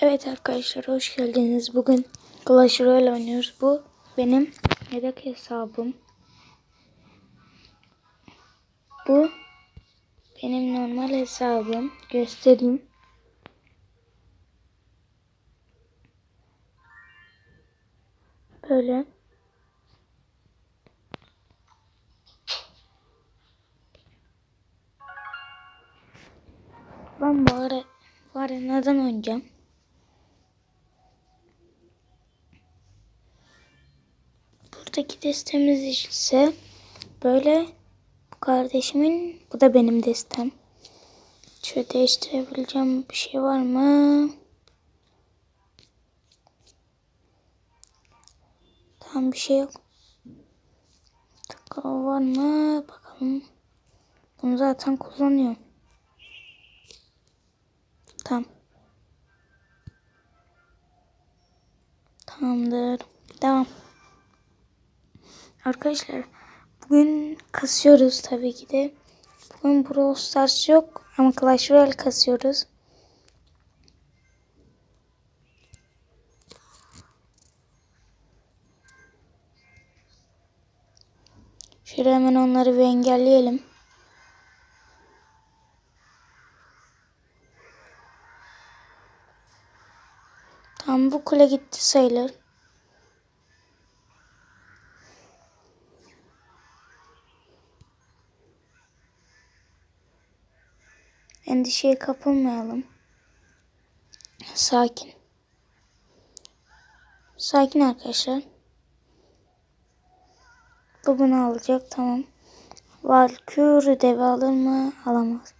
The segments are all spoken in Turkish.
Evet arkadaşlar hoş geldiniz. Bugün Clash Royale oynuyoruz. Bu benim yedek hesabım. Bu benim normal hesabım. Göstereyim. Böyle. Ben bu ara, bu neden oynayacağım? Buradaki destemiz ise böyle bu kardeşimin bu da benim destem. Şöyle değiştirebileceğim bir şey var mı? Tam bir şey yok. Takı var mı? Bakalım. Bunu zaten kullanıyorum. Tamam. Tamamdır. Devam. Arkadaşlar bugün kasıyoruz tabii ki de. Bugün Brawl Stars yok ama Clash Royale kasıyoruz. Şöyle hemen onları bir engelleyelim. Tamam bu kule gitti sayılır. Endişeye kapılmayalım. Sakin. Sakin arkadaşlar. Bu bunu alacak tamam. Valkür devi alır mı? Alamaz.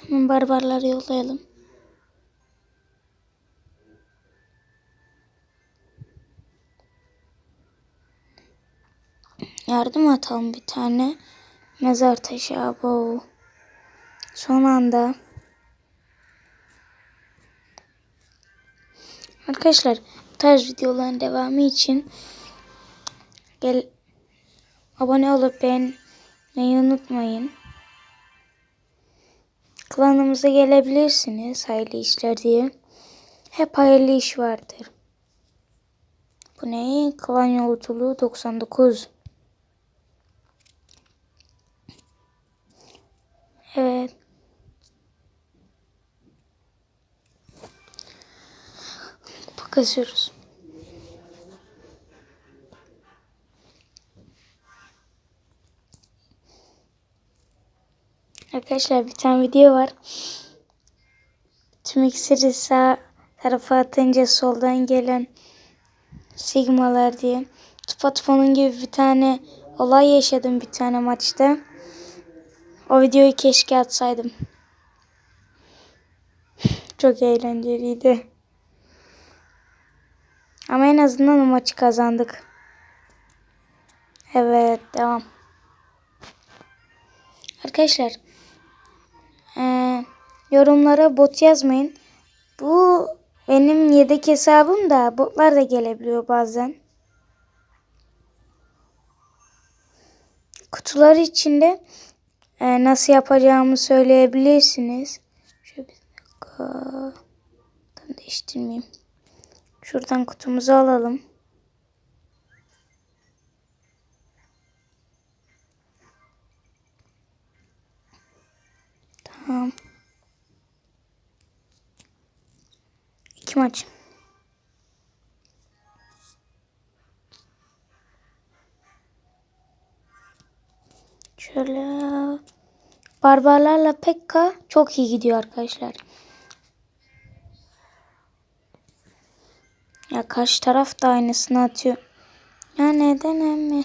Hemen barbarları yollayalım. Yardım atalım bir tane. Mezar taşı abo. Son anda. Arkadaşlar bu tarz videoların devamı için gel abone olup beğenmeyi unutmayın. Klanımıza gelebilirsiniz hayırlı işler diye. Hep hayırlı iş vardır. Bu ne? Klan yolculuğu 99. Evet. Bakıyoruz. Arkadaşlar bir tane video var. Tüm iksiri sağ tarafa atınca soldan gelen sigmalar diye. Tıpatıp gibi bir tane olay yaşadım bir tane maçta. O videoyu keşke atsaydım. Çok eğlenceliydi. Ama en azından o maçı kazandık. Evet devam. Arkadaşlar ee, yorumlara bot yazmayın. Bu benim yedek hesabım da botlar da gelebiliyor bazen. Kutular içinde e, nasıl yapacağımı söyleyebilirsiniz. Şöyle bir dakika. Tam değiştirmeyeyim. Şuradan kutumuzu alalım. Tamam. İki maç. Şöyle barbarlarla Pekka çok iyi gidiyor arkadaşlar. Ya karşı taraf da aynısını atıyor. Ya neden emmi?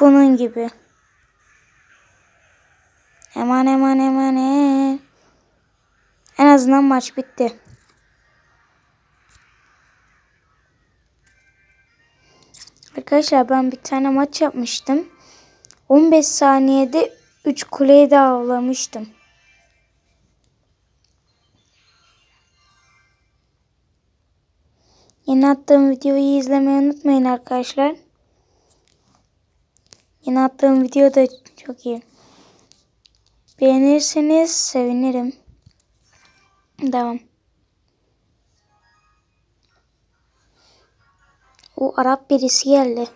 Bunun gibi. Eman eman eman e. En azından maç bitti. Arkadaşlar ben bir tane maç yapmıştım. 15 saniyede 3 kuleyi de avlamıştım. Yeni attığım videoyu izlemeyi unutmayın arkadaşlar. Yeni attığım video da çok iyi. Beğenirseniz sevinirim. Devam. O Arap birisi geldi.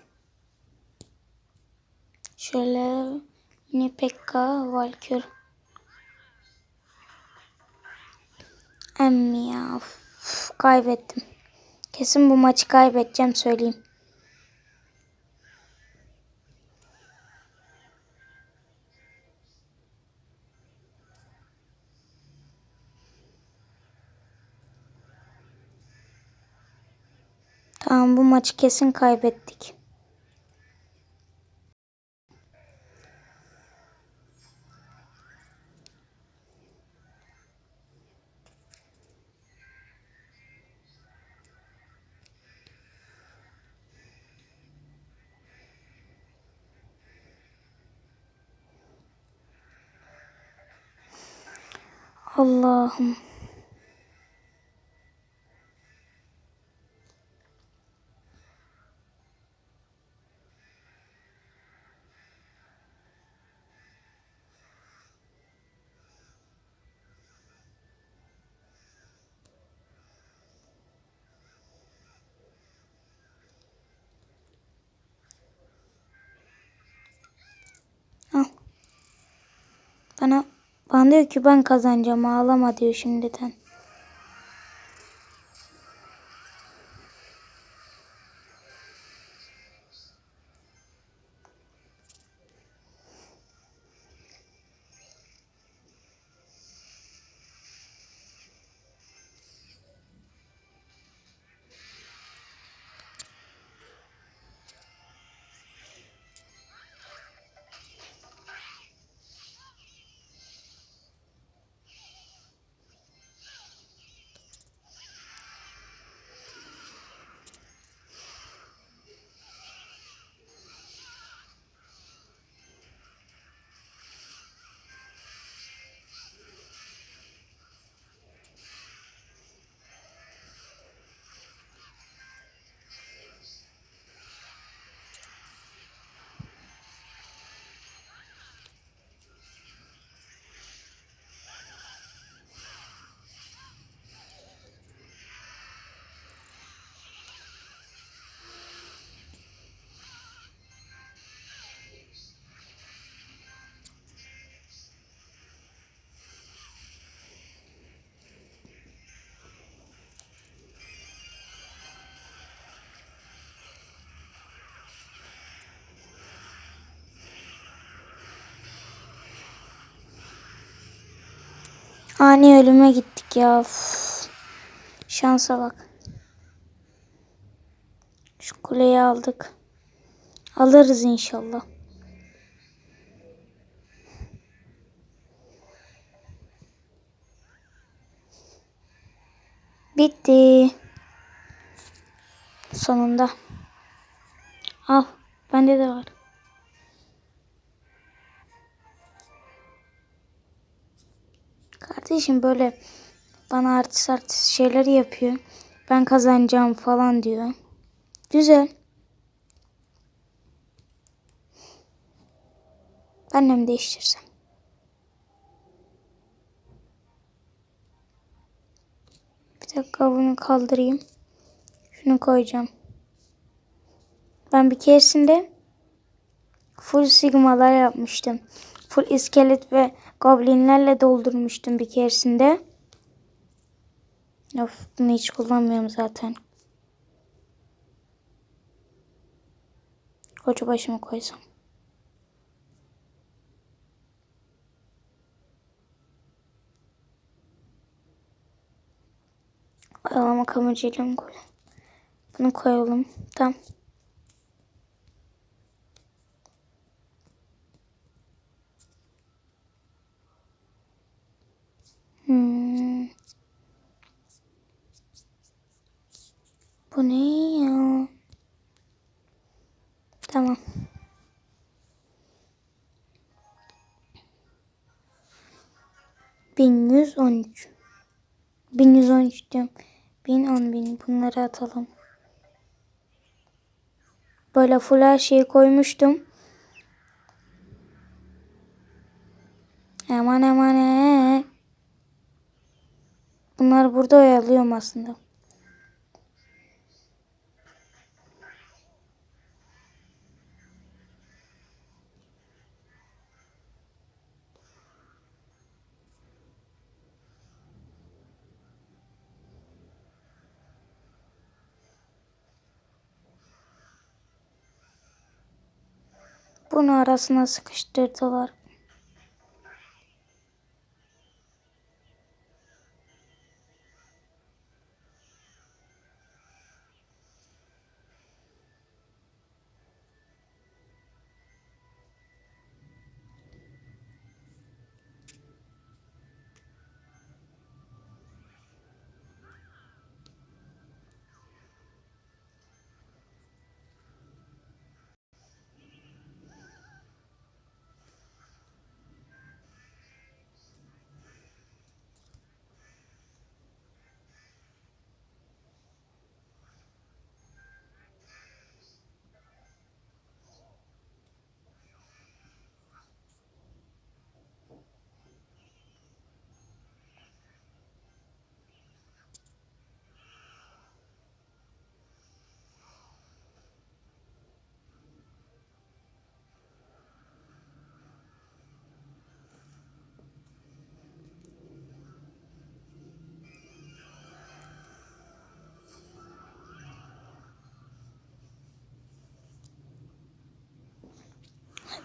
Şöyle yine Pekka Valkür. Emmi ya. Uf, kaybettim. Kesin bu maçı kaybedeceğim söyleyeyim. Tamam bu maçı kesin kaybettik. Allah'ım. Al. Bana, diyor ki ben kazanacağım ağlama diyor şimdiden. Ani ölüme gittik ya. Uf. Şansa bak. Şu kuleyi aldık. Alırız inşallah. Bitti. Sonunda. Al. Bende de var. Kardeşim böyle bana artist artist şeyler yapıyor. Ben kazanacağım falan diyor. Güzel. Mi değiştirsem? Bir dakika bunu kaldırayım. Şunu koyacağım. Ben bir keresinde full sigmalar yapmıştım. Full iskelet ve goblinlerle doldurmuştum bir keresinde. Of bunu hiç kullanmıyorum zaten. Koca başıma koysam. Oyalama kamucuyla mı koyalım? Bunu koyalım. Tamam. düştüm. Bin on bin bunları atalım. Böyle full her şeyi koymuştum. Aman aman. Ee. Bunlar burada oyalıyorum aslında. Bunu arasına sıkıştırdılar.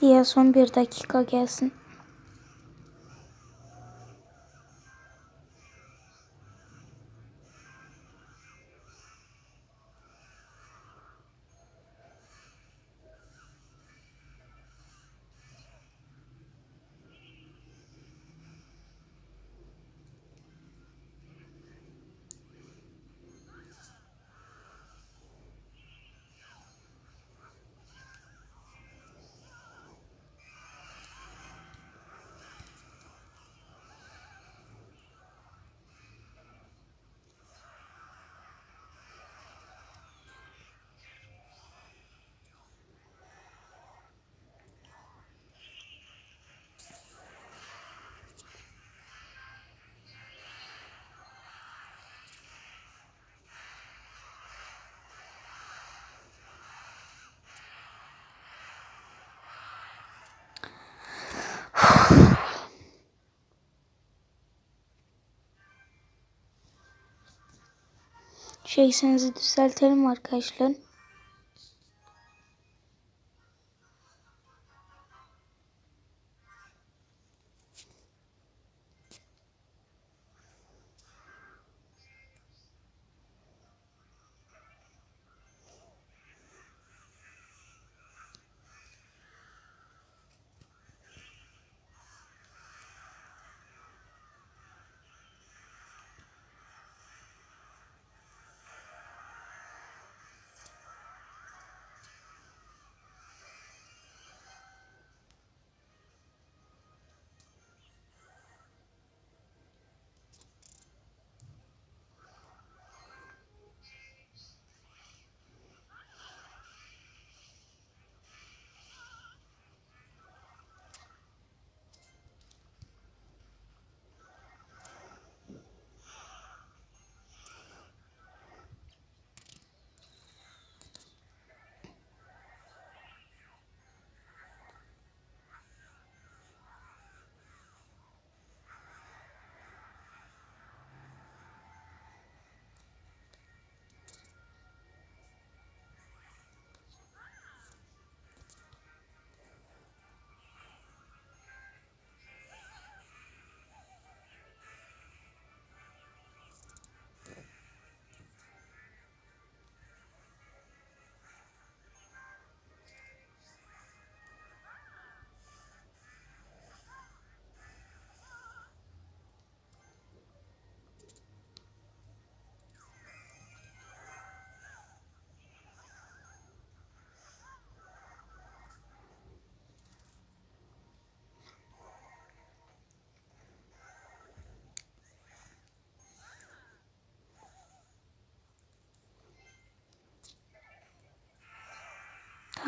Hadi ya son bir dakika gelsin. Şu eksenizi düzeltelim arkadaşlar.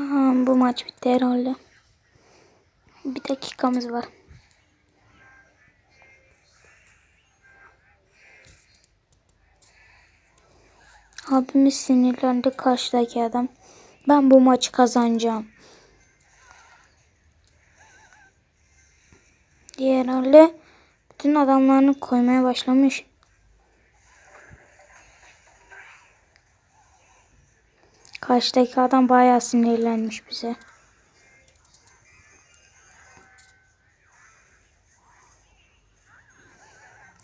Aha, bu maç bitti herhalde. Bir dakikamız var. Abimiz sinirlendi karşıdaki adam. Ben bu maçı kazanacağım. Diğer herhalde bütün adamlarını koymaya başlamış. Karşıdaki adam bayağı sinirlenmiş bize.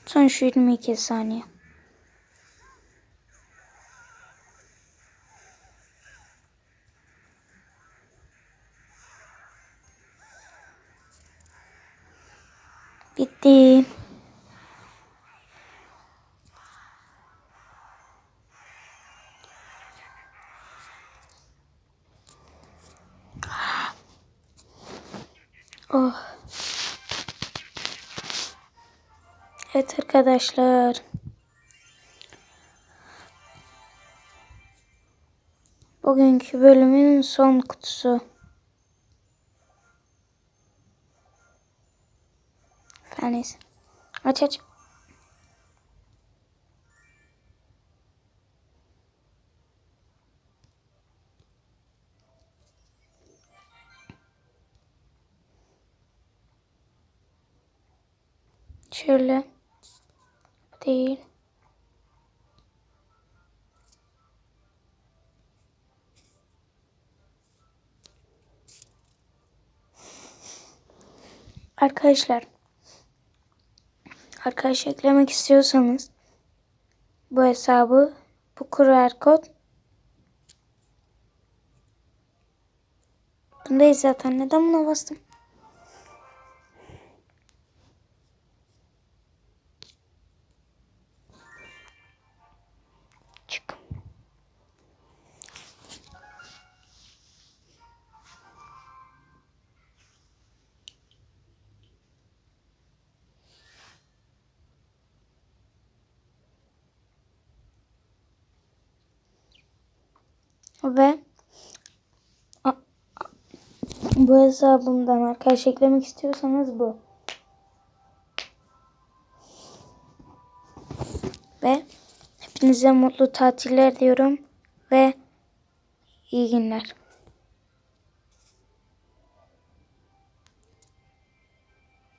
Son şu 22 saniye. Bitti. Oh. Evet arkadaşlar. Bugünkü bölümün son kutusu. Feniz. Aç aç. Şöyle. Değil. Arkadaşlar. Arkadaş eklemek istiyorsanız bu hesabı bu QR kod Bundayız zaten. Neden buna bastım? Ve bu hesabımdan arkadaş eklemek istiyorsanız bu. Ve hepinize mutlu tatiller diyorum ve iyi günler.